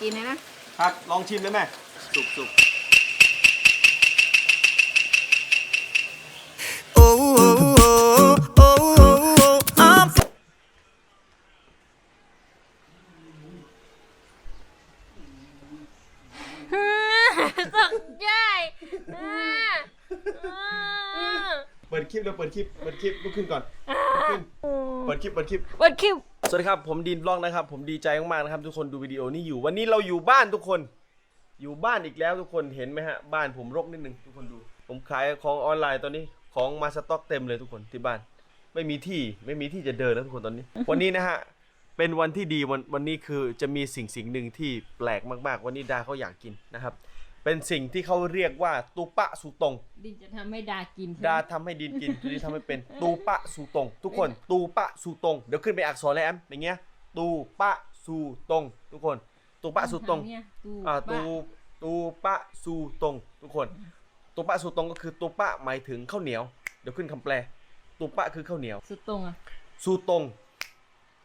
กินเลยนะครับลองชิมได้ไหมสุกสุก Oh, oh, oh, oh, oh, I'm ตกใจอ่าอ่าเปิดคลิปแล้วเปิดคลิปเปิดคลิปลุกขึ้นก่อนลุกขึ้นเปิดคลิปเปิดคลิปเปิดคลิป สวัสดีครับผมดีนบล็อกนะครับ ผมดีใจมากๆนะครับ ทุกคนดูวิดีโอนี้อยู่วันนี้เราอยู่บ้านทุกคน อยู่บ้านอีกแล้วทุกคนเห็นไหมฮะบ้านผมรกนิดนึงทุกคนดู ผมขายของออนไลน์ตอนนี้ของมาสต็อกเต็มเลยทุกคนที่บ้าน ไม่มีที่ไม่มีที่จะเดินแล้วทุกคนตอนนี้ วันนี้นะฮะเป็นวันที่ดีวันวันนี้คือจะมีสิ่งสิ่งหนึ่งที่แปลกมากๆ วันนี้ดาเขาอยากกินนะครับ เป็นสิ่งที่เขาเรียกว่าตูปะสุตง ดินจะทำให้ดากินดาทำให้ดินกินดินทำให้เป็นตูปะสูตงทุกคนตูปะสูตงเดี๋ยวขึ้นไปอักษรเลยแอมอย่างเงี้ยตูปะสูตงทุกคนตูปะสูตงเนี่ยตูอ่าปะตูตูปะสูตงทุกคนตูปะสูตงก็คือตูปะหมายถึงข้าวเหนียว เดี๋ยวขึ้นคำแปลตูปะคือข้าวเหนียว สุดตรงอะ สูตง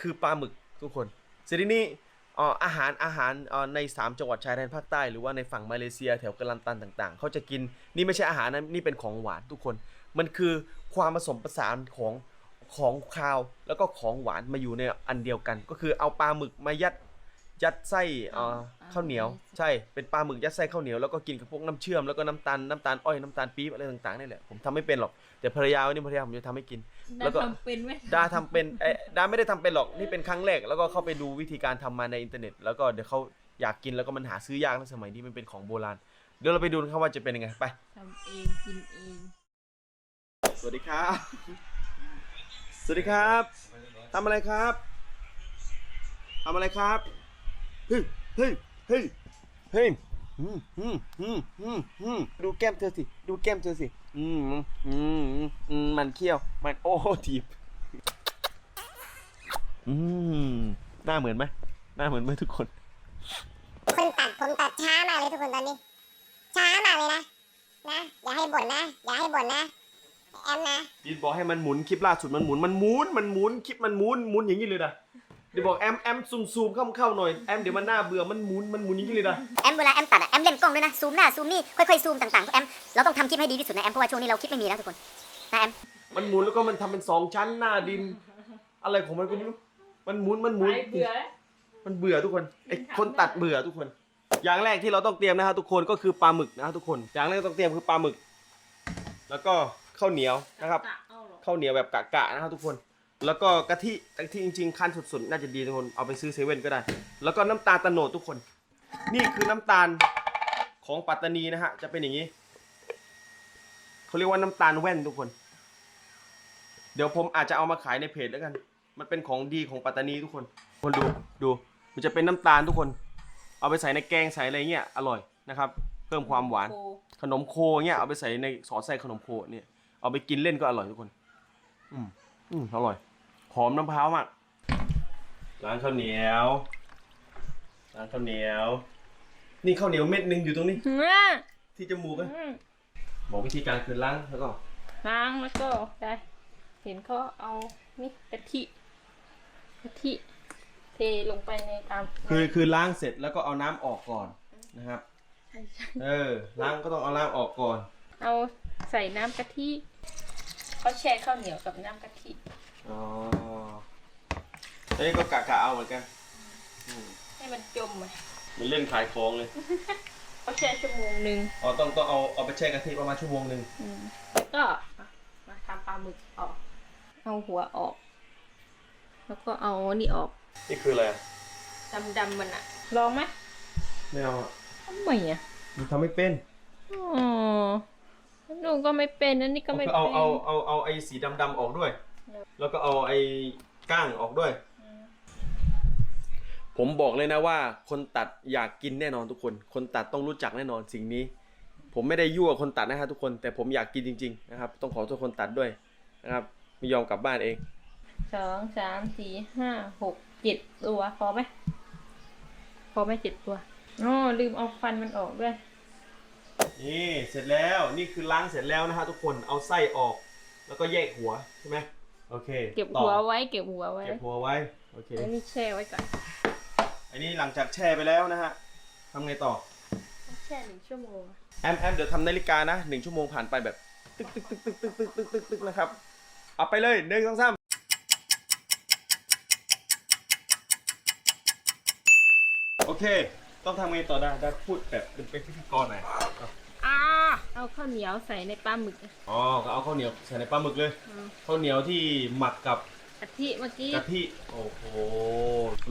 คือปลาหมึกทุกคนเสร็จทีนี้เอ่ออาหารอาหารอ่อใน 3 จังหวัดชายแดนภาคใต้หรือว่าในฝั่งมาเลเซียแถวกะลันตันต่าง ๆ เขาจะกินนี่ไม่ใช่อาหารนะนี่เป็นของหวานทุกคน มันคือความผสมผสานของของคาวแล้วก็ของหวานมาอยู่ในอันเดียวกัน ก็คือเอาปลาหมึกมายัดยัดไส้อ่อ ข้าวเหนียวใช่เป็นปลาหมึกยัดไส้ข้าวเหนียวแล้วก็กินกับพวกน้ำเชื่อมแล้วก็น้ำตาลน้ำตาลอ้อยน้ำตาลปี๊บอะไรต่างๆนี่แหละผมทำไม่เป็นหรอกแต่ภรรยาวันนี้ภรรยาผมจะทำให้กินดาแล้วก็ทำเป็นไหมดาทำเป็นเอ๊ะดาไม่ได้ทำเป็นหรอกนี่เป็นครั้งแรกแล้วก็เข้าไปดูวิธีการทำมาในอินเทอร์เน็ต แล้วก็เดี๋ยวเขาอยากกินแล้วก็มันหาซื้อยากในสมัยนี้มันเป็นของโบราณเดี๋ยวเราไปดูนะครับว่าจะเป็นยังไงไป ทำเองกินเอง สวัสดีครับ สวัสดีครับทำอะไรครับทำอะไรครับเฮ้ยเฮ้ย เฮ้ยเฮ้ยอืมอืมอืมอืมอืมดูแก้มเธอสิ ดูแก้มเธอสิ อืมอืมอืมอืมมันเขี้ยว มันโอ้ทีบอืมหน้าเหมือนไหมหน้าเหมือนไหมทุกคน คนตัดผมตัดช้ามากเลยทุกคนตอนนี้ ช้ามากเลยนะ นะ อย่าให้บ่นนะ อย่าให้บ่นนะ แอมนะดินบอกให้มันหมุนคลิปล่าสุดมันหมุน มันหมุน มันหมุน คลิปมันหมุน หมุนอย่างนี้เลยนะ ดินบอกแอมแอมซูมซูมเข้าเข้าหน่อยแอมเดี๋ยวมันหน้าเบื่อมันหมุนมันหมุนอย่างนี้เลยนะแอมเวลาแอมตัดอะแอมเล่นกล้องด้วยนะซูมหน้าซูมนี่ค่อยๆซูมต่างๆแอมเราต้องทำคลิปให้ดีที่สุดนะแอมเพราะว่าช่วงนี้เราคลิปไม่มีนะทุกคนนะแอมมันหมุนแล้วก็มันทำเป็นสองชั้นหน้าดิน อะไรของมันก็ไม่รู้มันหมุนมันหมุนไปเบื่อแล้วมันเบื่อทุกคนไอ้คนตัดเบื่อทุกคน อย่างแรกที่เราต้องเตรียมนะครับทุกคนก็คือปลาหมึกนะครับทุกคน อย่างแรกต้องเตรียมคือปลาหมึก แล้วก็ข้าวเหนียวนะครับกะเอาหรอข้าวเหนียวแบบกะๆนะครับทุกคน แล้วก็กะทิกะทิจริงๆขั้นสุดๆ น่าจะดีทุกคนเอาไปซื้อเซเว่นก็ได้ แล้วก็น้ำตาลตะโนดทุกคน นี่คือน้ำตาลของปัตตานีนะฮะ จะเป็นอย่างนี้เขาเรียกว่าน้ำตาลแว่นทุกคน เดี๋ยวผมอาจจะเอามาขายในเพจแล้วกัน มันเป็นของดีของปัตตานีทุกคนคนดูดูมันจะเป็นน้ำตาลทุกคน เอาไปใส่ในแกงใส่อะไรเงี้ยอร่อยนะครับ เพิ่มความหวานโคขนมโคเงี้ยเอาไปใส่ในสอดไส้ขนมโคเนี่ยเอาไปกินเล่นก็อร่อยทุกคน อืม อืมอร่อย หอมน้ำพร้าวมากร้านข้าวเหนียวร้านข้าวเหนียว นี่ข้าวเหนียวเม็ดหนึ่งอยู่ตรงนี้อืมที่จมูกอะอืมบอกวิธีการคือล้างแล้วก็ล้างแล้วก็ได้ เห็นเขาเอานี่กะทิกะทิเทลงไปในตามคือคือล้างเสร็จแล้วก็เอาน้ำออกก่อนนะครับใช่ใช่เออล้างก็ต้องเอาล้างออกก่อน เอาใส่น้ำกะทิ เขาแช่ข้าวเหนียวกับน้ำกะทิอ๋ออันนี้ก็กะกะเอาเหมือนกันอืมให้มันจมอะมันเล่นขายของเลย เขาแช่ชั่วโมงหนึ่งอ๋อต้องต้องเอาเอาไปแช่กะทิประมาณชั่วโมงหนึ่งอืมแล้วก็มาทำปลาหมึกออก เอาหัวออก แล้วก็เอานี่ออกนี่คืออะไรอะดำๆมันอะลองไหมไม่เอาอะทำไมอะมันทำไม่เป็นอ๋อ หนูก็ไม่เป็นอันนี้ก็ไม่ก็เป็นเอาเอาเอาเอาไอ้สีดำๆออกด้วย แล้วก็เอาไอ้ก้างออกด้วย ผมบอกเลยนะว่า คนตัดอยากกินแน่นอนทุกคน คนตัดต้องรู้จักแน่นอนสิ่งนี้ ผมไม่ได้ยั่วคนตัดนะฮะทุกคน แต่ผมอยากกินจริงๆนะครับ ต้องขอโทษคนตัดด้วยนะครับไม่ยอมกลับบ้านเองสองสามสี่ห้าหกเจ็ดตัวพอไหมพอไหมเจ็ดตัวอ๋อลืมเอาฟันมันออกด้วย นี่เสร็จแล้วนี่คือล้างเสร็จแล้วนะฮะทุกคนเอาไส้ออก แล้วก็แยกหัวใช่ไหมโอเคเก็บต่อหัวไว้เก็บหัวไว้เก็บหัวไว้โอเคอันนี้แช่ไว้ก่อนไออันนี้หลังจากแช่ไปแล้วนะฮะทำไงต่อแค่หนึ่งชั่วโมงแอมแอมเดี๋ยวทำนาฬิกานะหนึ่งชั่วโมงผ่านไปแบบตึกตึกตึกตึกตึกตึกตึกตึกตึกนะครับ เอาไปเลยหนึ่งสองสามโอเค ต้องทำไงต่อได้ได้พูดแบบเป็นเป็นพิธีกรหน่อยอ่า เอาข้าวเหนียวใส่ในปลาหมึก อ๋อก็เอาข้าวเหนียวใส่ในปลาหมึกเลยอืม ข้าวเหนียวที่หมักกับกะทิเมื่อกี้กะทิโอ้โห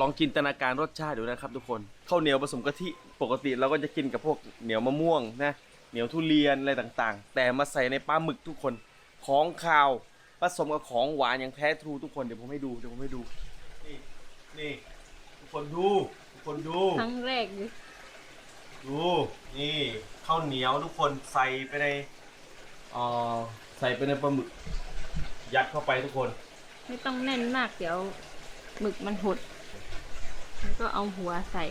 ลองจินตนาการรสชาติดูนะครับ ทุกคนข้าวเหนียวผสมกะทิปกติเราก็จะกินกับพวกเหนียวมะม่วงนะเหนียวทุเรียนอะไรต่างๆ แต่มาใส่ในปลาหมึกทุกคนของคาวผสมกับของหวานอย่างแท้ทรูทุกคนเดี๋ยวผมให้ดูเดี๋ยวผมให้ดูนี่นี่ทุกคนดูทุกคนดู ครั้งแรกเลย ดูนี่ข้าวเหนียวทุกคนใส่ไปในเอ่อใส่ไปในปลาหมึก ยัดเข้าไปทุกคน ไม่ต้องแน่นมากเดี๋ยวหมึกมันหดแล้วก็เอาหัวใส่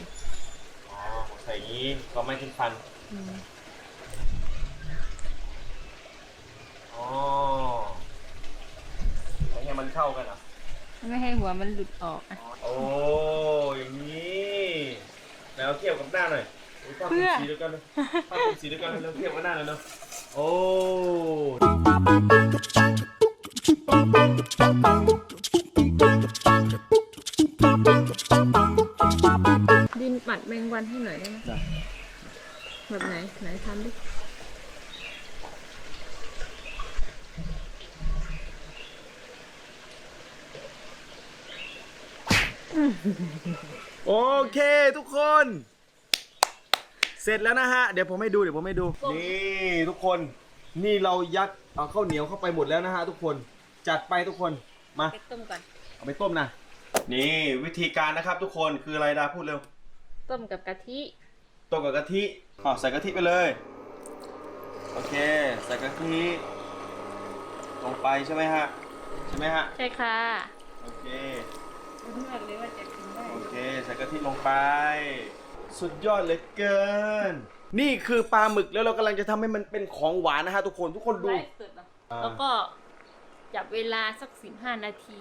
อ๋อใส่อย่างนี้ก็ไม่ขึ้นฟันอืมอ๋อไม่ให้มันเข้ากันเหรอะ ไม่ให้หัวมันหลุดออกอะโอ้อย่างนี้แล้วเทียบกับหน้าหน่อยโอ้ยภาพ เพื่เป็นอสีเดียวกันเลยภาพเป็นสีเดียวกันเลยแล้วเทียบกับหน้าเลยเนาะโอ้ดินปัดแมงวันให้หน่อยได้ไหมได้แบบไหนไหนทำดิโอเคทุกคน เสร็จแล้วนะฮะ เดี๋ยวผมให้ดู เดี๋ยวผมให้ดู นี่ทุกคน นี่เรายัดเอาข้าวเหนียวเข้าไปหมดแล้วนะฮะทุกคน จัดไปทุกคน มา ไปต้มก่อน เอาไปต้มนะ นี่วิธีการนะครับทุกคนคืออะไรดาพูดเร็ว ต้มกับกะทิ ต้มกับกะทิอ๋อใส่กะทิไปเลย โอเค ใส่กะทิลงไปใช่ไหมฮะ ใช่ไหมฮะ ใช่ค่ะ โอเครู้มากเลยว่าจะกินได้ โอเค ใส่กะทิลงไป สุดยอดเหลือเกิน นี่คือปลาหมึกแล้วเรากำลังจะทำให้มันเป็นของหวานนะฮะทุกคนทุกคนดู ไล่สุดเหรออ่า แล้วก็จับเวลาสักสิบห้านาที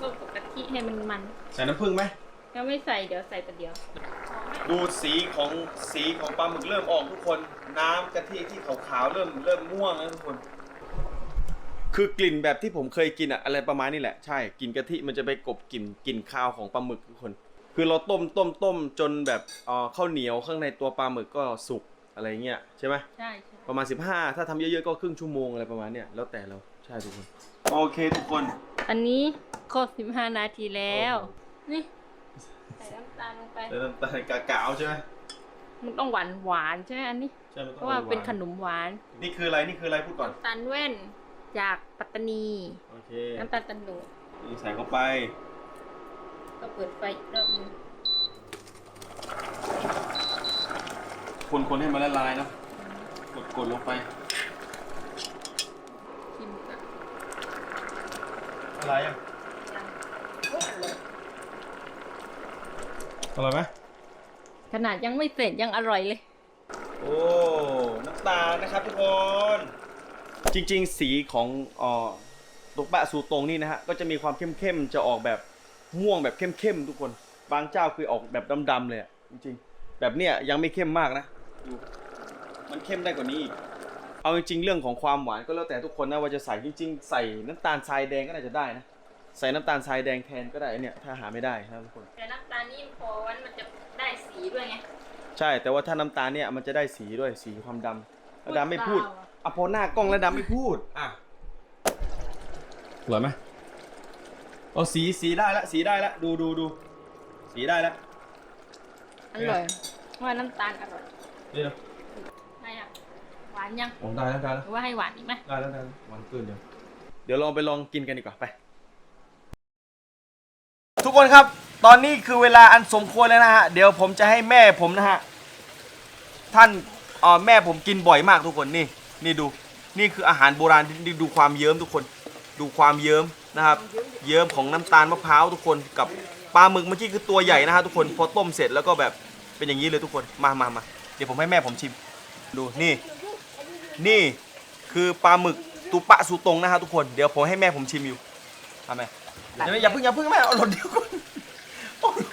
ต้มกับกะทิให้มันมันใส่น้ำผึ้งไหม ยังไม่ใส่เดี๋ยวใส่แต่เดียวดูสีของสีของปลาหมึกเริ่มออกทุกคน น้ำกะทิที่ขาวๆเริ่มเริ่มม่วงแล้วทุกคน คือกลิ่นแบบที่ผมเคยกินอะอะไรประมาณนี้แหละใช่กลิ่นกะทิมันจะไปกลบกลิ่นกลิ่นคาวของปลาหมึกทุกคน คือเราต้มต้มต้มจนแบบเอ่อข้าวเหนียวข้างในตัวปลาหมึกก็สุกอะไรเงี้ยใช่ไหม ใช่ใช่ประมาณ 15 ถ้าทำเยอะๆ ก็ครึ่งชั่วโมงอะไรประมาณเนี้ยแล้วแต่เราใช่ทุกคน โอเคทุกคนอันนี้ครบสิบห้านาทีแล้ว นี่ใส่น้ำตาลลงไป แล้วน้ำตาลกาวๆใช่ไหมมันต้องหวานหวานๆใช่ไหมอันนี้ ใช่มันเพต้องราะว่าเป็นหขนมหวานนี่คืออะไรนี่คืออะไรพูดก่อนน้ำตาลแว่นจากปัตตานี โอเคน้ำตาลตันโดดนี่ใส่เข้าไป ก็เปิดไฟอีกรอบนึงคนๆให้มันละลายเนอะกดๆลงไป ชิมก่อนอะไรอะอร่อยไหมขนาดยังไม่เสร็จยังอร่อยเลย โอ้น้ำตาลนะครับทุกคนจริง ๆ สีของอ่อตุกบะสูตรงนี่นะฮะก็จะมีความเข้มๆจะออกแบบ ม่วงแบบเข้มๆทุกคน บางเจ้าคือออกแบบดำๆเลยอะจริงๆ แบบเนี้ยยังไม่เข้มมากนะดูมันเข้มได้กว่านี้อีกเอาจริงๆเรื่องของความหวานก็แล้วแต่ทุกคนนะว่าจะใส่จริง ๆ ใส่น้ำตาลทรายแดงก็น่าจะได้นะใส่น้ำตาลทรายแดงแทนก็ได้เนี่ยถ้าหาไม่ได้นะครับทุกคน แต่น้ำตาลนี่พอวันมันจะได้สีด้วยไง ใช่แต่ว่าถ้าน้ำตาลเนี่ยมันจะได้สีด้วยสีความดำแล้วดำไม่พูดพูดเปล่าอะ อะพอหน้ากล้องแล้วดำไม่พูดอะ อร่อยไหม โอ้สีสีได้ละสีได้ละดูดูดูสีได้ละอร่อยว่าน้ำตาลอร่อยเดี๋ยวไงอะหวานยังผมได้แล้วได้หแล้วรือว่าให้หวานอีกไหมได้แล้วได้แล้วหวานเกินเดี๋ยวเดี๋ยวลองไปลองกินกันดีกว่าไป ทุกคนครับ ตอนนี้คือเวลาอันสมควรแล้วนะฮะเดี๋ยวผมจะให้แม่ผมนะฮะท่านเอ่อแม่ผมกินบ่อยมากทุกคนนี่นี่ดู นี่คืออาหารโบราณที่ดูความเยิ้มทุกคน ดูความเยิ้ม นะครับ เยิ้มของน้ำตาลมะพร้าวทุกคนกับปลาหมึกเมื่อกี้คือตัวใหญ่นะฮะทุกคนพอต้มเสร็จแล้วก็แบบเป็นอย่างนี้เลยทุกคนมามามาเดี๋ยวผมให้แม่ผมชิม ดูนี่ นี่คือปลาหมึกตุปะสูตรงนะฮะทุกคนเดี๋ยวผมให้แม่ผมชิมอยู่ทำไมอย่าอย่าเพิ่งอย่าเพิ่งแม่เอาหล่นเดี๋ยวก่อนเอาหล่น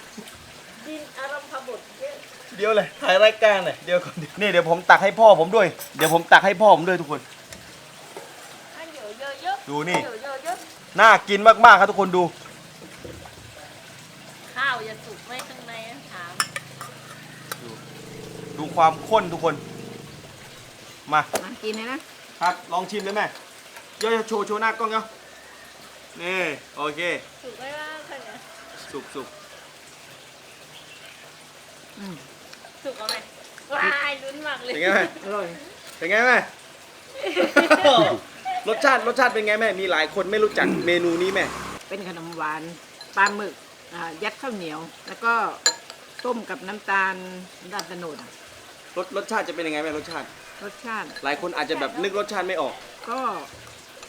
ดินอารมณ์พบุตรเยอะเดี๋ยวเลยถ่ายรายการเลยเดี๋ยวก่อนเดี๋ยวนี่เดี๋ยวผมตักให้พ่อผมด้วย เดี๋ยวผมตักให้พ่อผมด้วยทุกคนอันเยอะเยอะเยอะดูนี่ เยอะเยอะเยอะน่ากินมากๆครับทุกคนดู ข้าวจะสุกไหมข้างในอะถามดูความข้นทุกคน มามากินเลยนะครับลองชิมเลยแม่ย่อยๆโชว์โชว์หน้ากล้องเนาะนี่โอเค สุกไหมว่าข้างในสุกสุกสุกเอาไหมว้ายลุ้นมากเลยเป็นไงแม่เป็นไงแม่ รสชาติรสชาติเป็นไงแม่ มีหลายคนไม่รู้จักเมนูนี้แม่ เป็นขนมหวานปลาหมึกอ่ายัดข้าวเหนียว แล้วก็ต้มกับน้ำตาลน้ำตาลตะโนดรสรสชาติจะเป็นยังไงแม่รสชาติ รสชาติหลายคนอาจจะแบบนึกรสชาติไม่ออกก็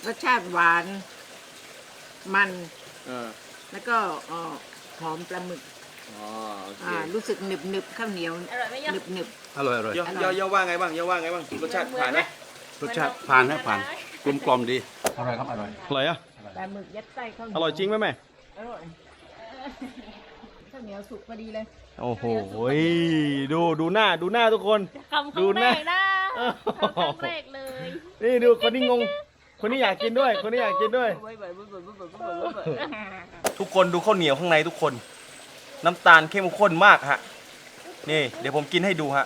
รสชาติหวาน มันเออแล้วก็เอ่อหอมปลาหมึกอ๋อโอเคอ่ารู้สึกหนึบหนึบๆข้าวเหนียวอร่อยไหมยังหนึบหนึบอร่อยอร่อยย่อย่อย่อว่าไงบ้างย่อว่าไงบ้างรสชาติผ่านไหมรสชาติผ่านนะผ่าน กลมกล่อมดีอร่อยครับอร่อยอร่อยอะปลาหมึกยัดไส้ข้าวเหนีอร่อยจริงไหมแม่อร่อยข้าวเหนียวสุกพอดีเลยโอ้โหดูดูหน้าดูหน้าทุกคนคำคดูรั้งนะแรกนะเออคำครั้งแรกเลย นี่ดูคนนี้งง คนนี้อยากกินด้วย คนนี้อยากกินด้วย ทุกคนดูข้าวเหนียวข้างในทุกคน น้ำตาลเข้มข้นมากฮะ นี่ เดี๋ยวผมกินให้ดูฮะ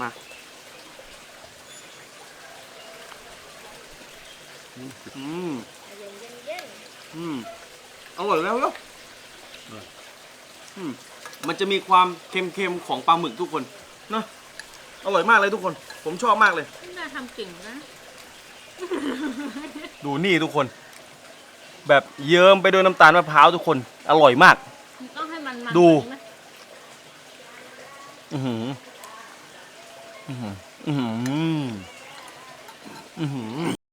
มา อืมอืมอร่อยแล้วแล้วอืมมันจะมีความเค็มๆของปลาหมึกทุกคนนะอร่อยมากเลยทุกคน ผมชอบมากเลย น่าทำเก่งนะ ดูนี่ทุกคน แบบเยิ้มไปด้วยน้ำตาลมะพร้าวทุกคน อร่อยมาก ต้องให้มันมันดูกว่านี้ไหมอือหือ อือหือ อือหือ อือหือ